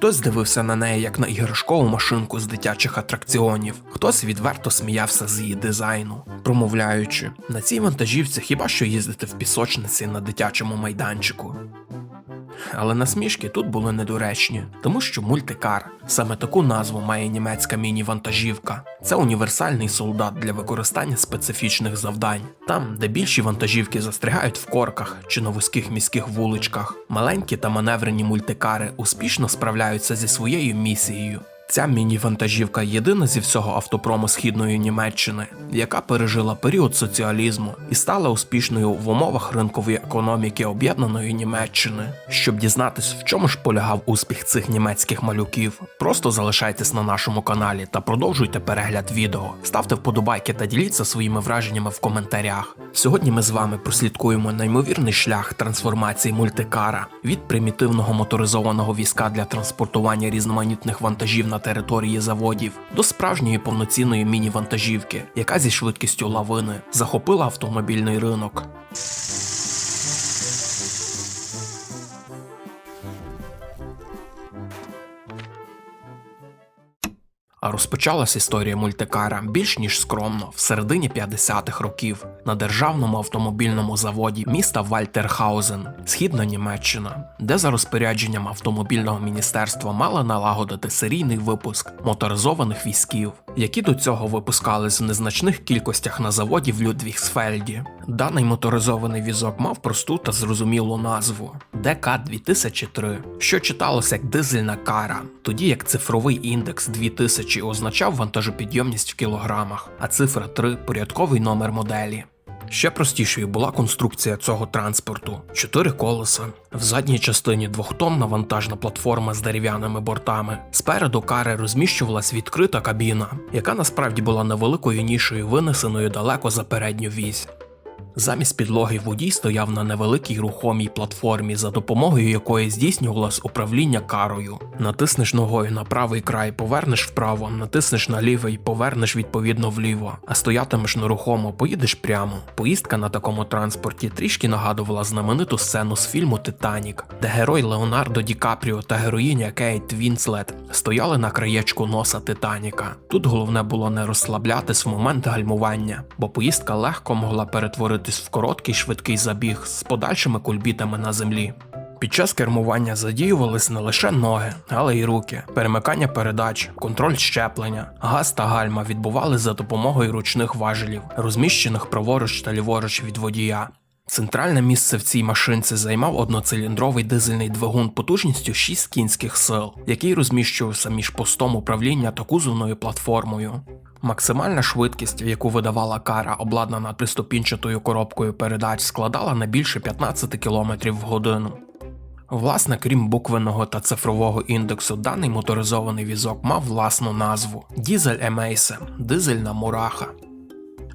Хтось дивився на неї як на іграшкову машинку з дитячих атракціонів, хтось відверто сміявся з її дизайну, промовляючи, на цій вантажівці хіба що їздити в пісочниці на дитячому майданчику. Але насмішки тут були недоречні, тому що мультикар саме таку назву має німецька міні-вантажівка. Це універсальний солдат для використання специфічних завдань. Там, де більші вантажівки застрягають в корках чи на вузьких міських вуличках, маленькі та маневрені мультикари успішно справляються зі своєю місією. Ця міні-вантажівка єдина зі всього автопрому східної Німеччини, яка пережила період соціалізму і стала успішною в умовах ринкової економіки об'єднаної Німеччини. Щоб дізнатись, в чому ж полягав успіх цих німецьких малюків, просто залишайтесь на нашому каналі та продовжуйте перегляд відео. Ставте вподобайки та діліться своїми враженнями в коментарях. Сьогодні ми з вами прослідкуємо неймовірний шлях трансформації мультикара від примітивного моторизованого візка для транспортування різноманітних вантажів на території заводів до справжньої повноцінної міні-вантажівки, яка зі швидкістю лавини захопила автомобільний ринок. А розпочалась історія мультикара більш ніж скромно в середині 50-х років на державному автомобільному заводі міста Вальтерхаузен, східна Німеччина, де за розпорядженням автомобільного міністерства мали налагодити серійний випуск моторизованих візків, які до цього випускались в незначних кількостях на заводі в Людвігсфельді. Даний моторизований візок мав просту та зрозумілу назву ДК-2003, що читалося як дизельна кара, тоді як цифровий індекс 2000 означав вантажопідйомність в кілограмах, а цифра 3 порядковий номер моделі. Ще простішою була конструкція цього транспорту: чотири колеса, в задній частині двохтонна вантажна платформа з дерев'яними бортами. Спереду кари розміщувалась відкрита кабіна, яка насправді була невеликою нішою, винесеною далеко за передню вісь. Замість підлоги водій стояв на невеликій рухомій платформі, за допомогою якої здійснювалось управління карою. Натиснеш ногою на правий край, повернеш вправо, натиснеш на лівий, повернеш відповідно вліво, а стоятимеш нерухомо, поїдеш прямо. Поїздка на такому транспорті трішки нагадувала знамениту сцену з фільму Титанік, де герой Леонардо Ді Капріо та героїня Кейт Вінслет стояли на краєчку носа Титаніка. Тут головне було не розслаблятись в момент гальмування, бо поїздка легко могла перетворитись в короткий швидкий забіг з подальшими кульбітами на землі. Під час кермування задіювались не лише ноги, але й руки, перемикання передач, контроль щеплення, газ та гальма відбували за допомогою ручних важелів, розміщених праворуч та ліворуч від водія. Центральне місце в цій машинці займав одноциліндровий дизельний двигун потужністю 6 кінських сил, який розміщувався між постом управління та кузовною платформою. Максимальна швидкість, яку видавала кара, обладнана триступінчатою коробкою передач, складала не більше 15 км в годину. Власне, крім буквеного та цифрового індексу, даний моторизований візок мав власну назву Дізель Емейсе, дизельна мураха.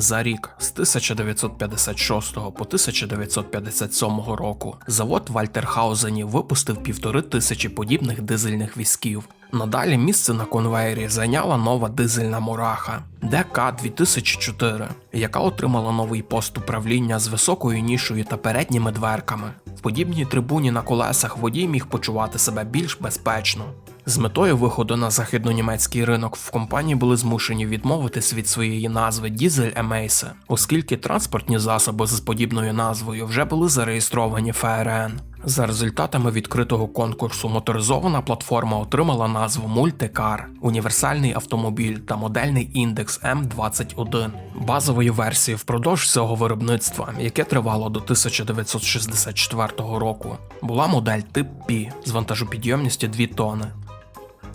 За рік з 1956 по 1957 року завод в Альтерхаузені випустив півтори тисячі подібних дизельних візків. Надалі місце на конвеєрі зайняла нова дизельна мураха ДК-2004, яка отримала новий пост управління з високою нішою та передніми дверками. В подібній трибуні на колесах водій міг почувати себе більш безпечно. З метою виходу на західнонімецький ринок в компанії були змушені відмовитись від своєї назви Дізель Емейсе, оскільки транспортні засоби з подібною назвою вже були зареєстровані ФРН. За результатами відкритого конкурсу моторизована платформа отримала назву Мультикар, універсальний автомобіль та модельний індекс М21. Базовою версією впродовж цього виробництва, яке тривало до 1964 року, була модель тип P з вантажопідйомністю 2 тони.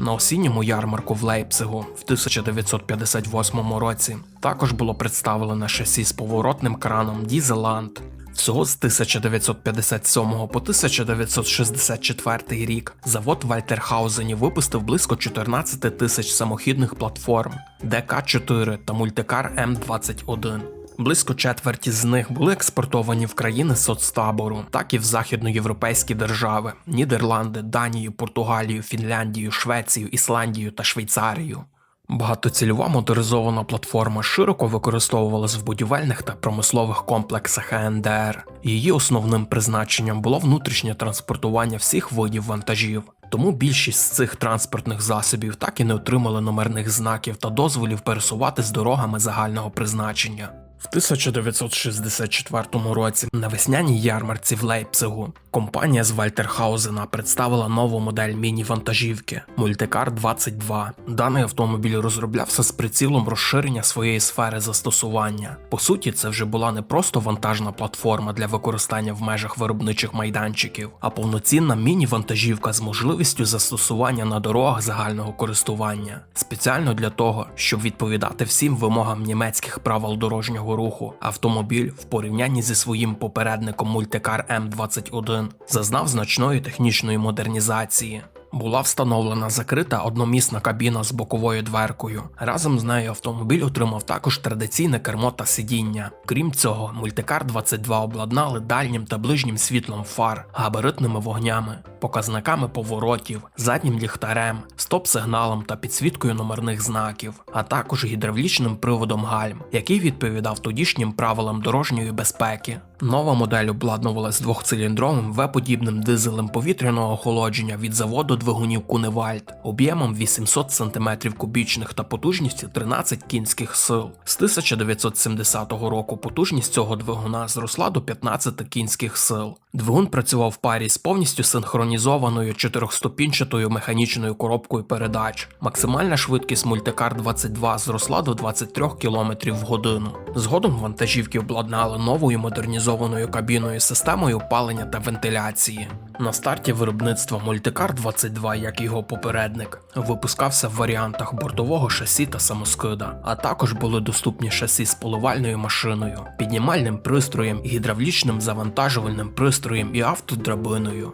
На осінньому ярмарку в Лейпцигу в 1958 році також було представлено шасі з поворотним краном Дізеланд. Всього з 1957 по 1964 рік завод в Альтерхаузені випустив близько 14 тисяч самохідних платформ ДК-4 та мультикар М21. Близько четверті з них були експортовані в країни соцтабору, так і в західноєвропейські держави: Нідерланди, Данію, Португалію, Фінляндію, Швецію, Ісландію та Швейцарію. Багатоцільова моторизована платформа широко використовувалась в будівельних та промислових комплексах АНДР. Її основним призначенням було внутрішнє транспортування всіх видів вантажів. Тому більшість з цих транспортних засобів так і не отримали номерних знаків та дозволів пересуватись дорогами загального призначення. В 1964 році на весняній ярмарці в Лейпцигу компанія з Вальтерхаузена представила нову модель міні-вантажівки Мультикар 22. Даний автомобіль розроблявся з прицілом розширення своєї сфери застосування. По суті, це вже була не просто вантажна платформа для використання в межах виробничих майданчиків, а повноцінна міні-вантажівка з можливістю застосування на дорогах загального користування, спеціально для того, щоб відповідати всім вимогам німецьких правил дорожнього руху. Автомобіль в порівнянні зі своїм попередником мультикар М21 зазнав значної технічної модернізації. Була встановлена закрита одномісна кабіна з боковою дверкою. Разом з нею автомобіль отримав також традиційне кермо та сидіння. Крім цього, мультикар 22 обладнали дальнім та ближнім світлом фар, габаритними вогнями, показниками поворотів, заднім ліхтарем, стоп-сигналом та підсвіткою номерних знаків, а також гідравлічним приводом гальм, який відповідав тодішнім правилам дорожньої безпеки. Нова модель обладнувалась двохциліндровим В-подібним дизелем повітряного охолодження від заводу двигунів Куневальд об'ємом 800 см кубічних та потужністю 13 кінських сил. З 1970 року потужність цього двигуна зросла до 15 кінських сил. Двигун працював в парі з повністю синхронізованою чотирьохступінчатою механічною коробкою передач. Максимальна швидкість мультикар 22 зросла до 23 км в годину. Згодом вантажівки обладнали новою модернізованою кабіною системою опалення та вентиляції. На старті виробництва мультикар 22, як його попередник, випускався в варіантах бортового шасі та самоскида, а також були доступні шасі з поливальною машиною, піднімальним пристроєм, гідравлічним завантажувальним пристроєм і автодрабиною.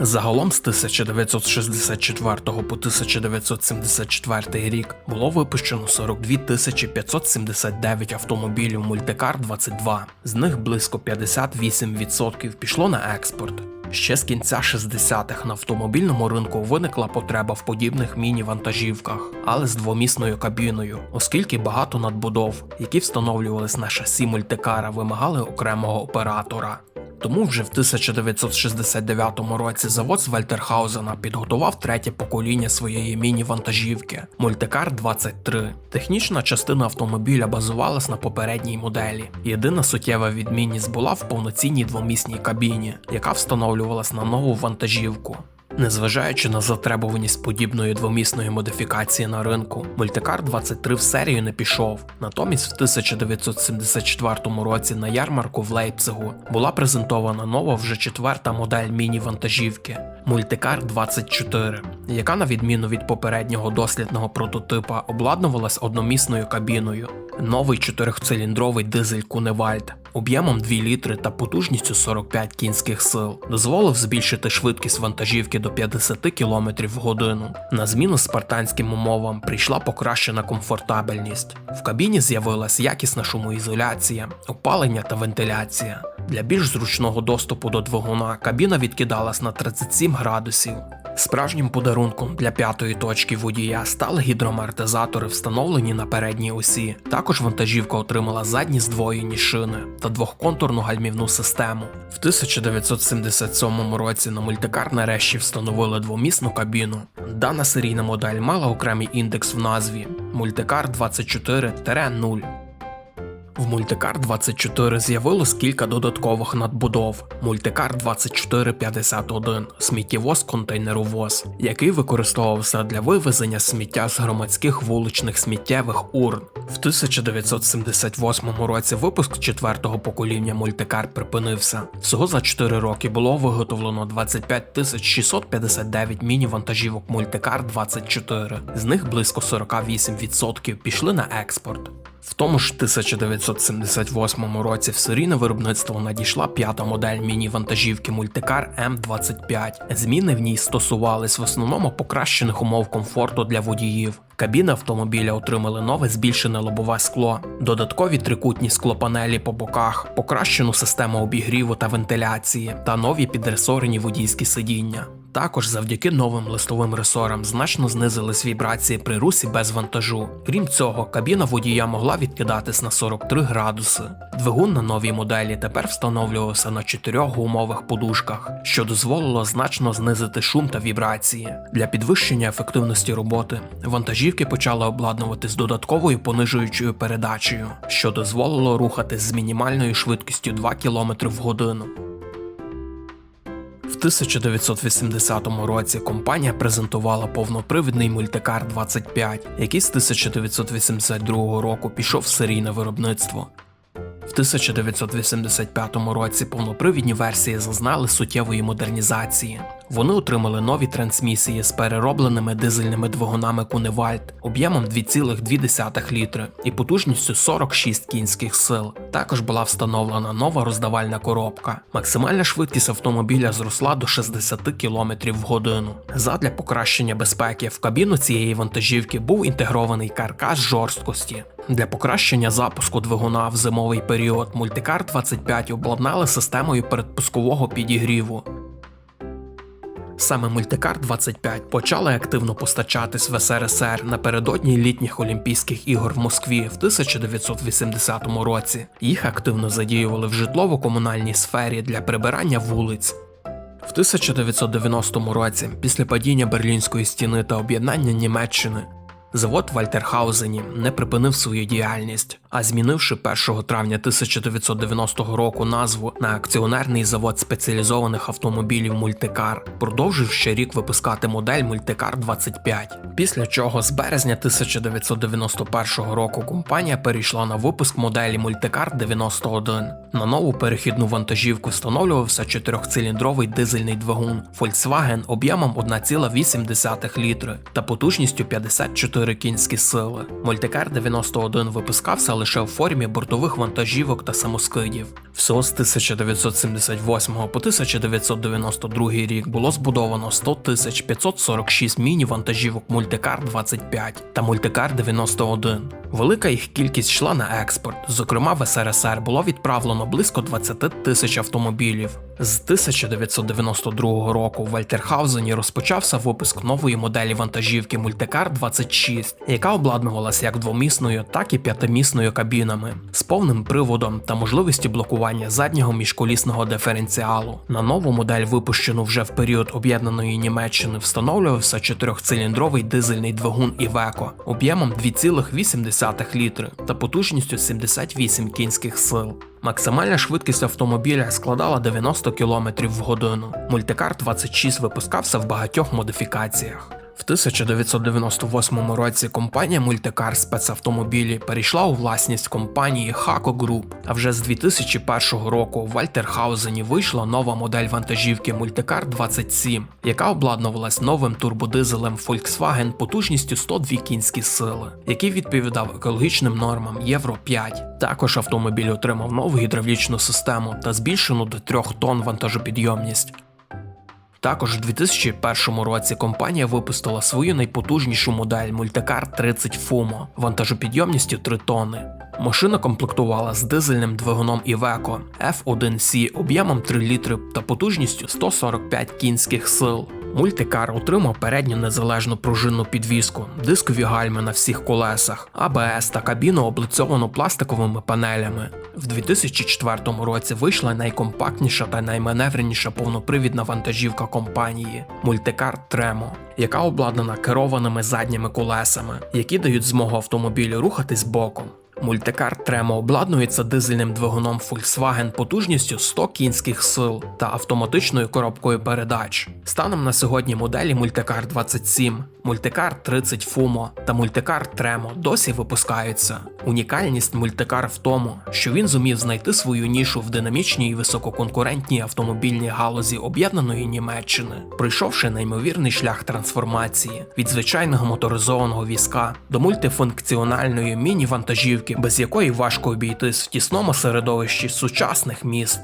Загалом з 1964 по 1974 рік було випущено 42 579 автомобілів мультикар 22, з них близько 58% пішло на експорт. Ще з кінця 60-х на автомобільному ринку виникла потреба в подібних міні-вантажівках, але з двомісною кабіною, оскільки багато надбудов, які встановлювались на шасі мультикара, вимагали окремого оператора. Тому вже в 1969 році завод з Вальтерхаузена підготував третє покоління своєї міні-вантажівки Мультикар 23. Технічна частина автомобіля базувалась на попередній моделі. Єдина суттєва відмінність була в повноцінній двомісній кабіні, яка встановлювалась на нову вантажівку. Незважаючи на затребуваність подібної двомісної модифікації на ринку, мультикар 23 в серію не пішов. Натомість в 1974 році на ярмарку в Лейпцигу була презентована нова вже четверта модель міні-вантажівки Мультикар 24, яка, на відміну від попереднього дослідного прототипа, обладнувалась одномісною кабіною. Новий чотирьохциліндровий дизель Куневальд об'ємом 2 літри та потужністю 45 кінських сил дозволив збільшити швидкість вантажівки до 50 км в годину. На зміну спартанським умовам прийшла покращена комфортабельність. В кабіні з'явилась якісна шумоізоляція, опалення та вентиляція. Для більш зручного доступу до двигуна кабіна відкидалась на 37 градусів. Справжнім подарунком для п'ятої точки водія стали гідроамортизатори, встановлені на передній осі. Також вантажівка отримала задні здвоєні шини та двохконтурну гальмівну систему. В 1977 році на мультикар нарешті встановили двомісну кабіну. Дана серійна модель мала окремий індекс в назві Мультикар 24-0. В Мультикар 24 з'явилось кілька додаткових надбудов. Мультикар 2451 сміттєвоз контейнеровоз, який використовувався для вивезення сміття з громадських вуличних сміттєвих урн. В 1978 році випуск четвертого покоління мультикар припинився. Всього за 4 роки було виготовлено 25 659 міні-вантажівок мультикар 24. З них близько 48% пішли на експорт. В тому ж 1978 році в серійне виробництво надійшла п'ята модель міні-вантажівки мультикар М25. Зміни в ній стосувались в основному покращених умов комфорту для водіїв. Кабіни автомобіля отримали нове збільшене лобове скло, додаткові трикутні склопанелі по боках, покращену систему обігріву та вентиляції та нові підресорені водійські сидіння. Також завдяки новим листовим ресорам значно знизились вібрації при русі без вантажу. Крім цього, кабіна водія могла відкидатись на 43 градуси. Двигун на новій моделі тепер встановлювався на чотирьох гумових подушках, що дозволило значно знизити шум та вібрації. Для підвищення ефективності роботи вантажівки почали обладнуватись додатковою понижуючою передачею, що дозволило рухатись з мінімальною швидкістю 2 км в годину. В 1980 році компанія презентувала повнопривідний мультикар 25, який з 1982 року пішов в серійне виробництво. В 1985 році повнопривідні версії зазнали суттєвої модернізації. Вони отримали нові трансмісії з переробленими дизельними двигунами Куневальд об'ємом 2,2 літри і потужністю 46 кінських сил. Також була встановлена нова роздавальна коробка. Максимальна швидкість автомобіля зросла до 60 км в годину. Задля покращення безпеки в кабіну цієї вантажівки був інтегрований каркас жорсткості. Для покращення запуску двигуна в зимовий період Мультикар 25 обладнали системою передпускового підігріву. Саме Мультикар 25 почали активно постачатись в СРСР напередодні літніх Олімпійських ігор в Москві в 1980 році. Їх активно задіювали в житлово-комунальній сфері для прибирання вулиць. В 1990 році, після падіння Берлінської стіни та об'єднання Німеччини, завод в Альтерхаузені не припинив свою діяльність, а змінивши 1 травня 1990 року назву на акціонерний завод спеціалізованих автомобілів Мультикар, продовжив ще рік випускати модель Мультикар 25. Після чого з березня 1991 року компанія перейшла на випуск моделі Мультикар 91. На нову перехідну вантажівку встановлювався чотирьохциліндровий дизельний двигун Volkswagen об'ємом 1,8 літри та потужністю 54 кінські сили. Мультикар 91 випускався лише в формі бортових вантажівок та самоскидів. Всього з 1978 по 1992 рік було збудовано 100 тисяч 546 міні-вантажівок Мультикар 25 та Мультикар 91. Велика їх кількість йшла на експорт. Зокрема, в СРСР було відправлено близько 20 тисяч автомобілів. З 1992 року в Альтерхаузені розпочався випуск нової моделі вантажівки Мультикар 26, яка обладнувалася як двомісною, так і п'ятимісною кабінами з повним приводом та можливістю блокування заднього міжколісного диференціалу. На нову модель, випущену вже в період об'єднаної Німеччини, встановлювався чотирьохциліндровий дизельний двигун Iveco об'ємом 2,8 літри та потужністю 78 кінських сил. Максимальна швидкість автомобіля складала 90 км в годину. Мультикар 26 випускався в багатьох модифікаціях. В 1998 році компанія Мультикар спецавтомобілі перейшла у власність компанії Haco Group, а вже з 2001 року в Альтерхаузені вийшла нова модель вантажівки Мультикар 27, яка обладнувалась новим турбодизелем Volkswagen потужністю 102 кінські сили, який відповідав екологічним нормам Євро 5. Також автомобіль отримав нову гідравлічну систему та збільшену до 3 тонн вантажопідйомність. Також у 2001 році компанія випустила свою найпотужнішу модель Мультикар 30 Fumo вантажопідйомністю 3 тонни. Машина комплектувала з дизельним двигуном Iveco F1C об'ємом 3 літри та потужністю 145 кінських сил. Мультикар отримав передню незалежну пружинну підвіску, дискові гальми на всіх колесах, АБС та кабіну облицьовану пластиковими панелями. В 2004 році вийшла найкомпактніша та найманевреніша повнопривідна вантажівка компанії Мультикар Tremo, яка обладнана керованими задніми колесами, які дають змогу автомобілю рухатись боком. Мультикар Tremo обладнується дизельним двигуном Volkswagen потужністю 100 кінських сил та автоматичною коробкою передач. Станом на сьогодні моделі Мультикар 27, Мультикар 30 Fumo та Мультикар Tremo досі випускаються. Унікальність Мультикар в тому, що він зумів знайти свою нішу в динамічній і висококонкурентній автомобільній галузі об'єднаної Німеччини, пройшовши неймовірний шлях трансформації від звичайного моторизованого візка до мультифункціональної міні-вантажівки, без якої важко обійтись в тісному середовищі сучасних міст.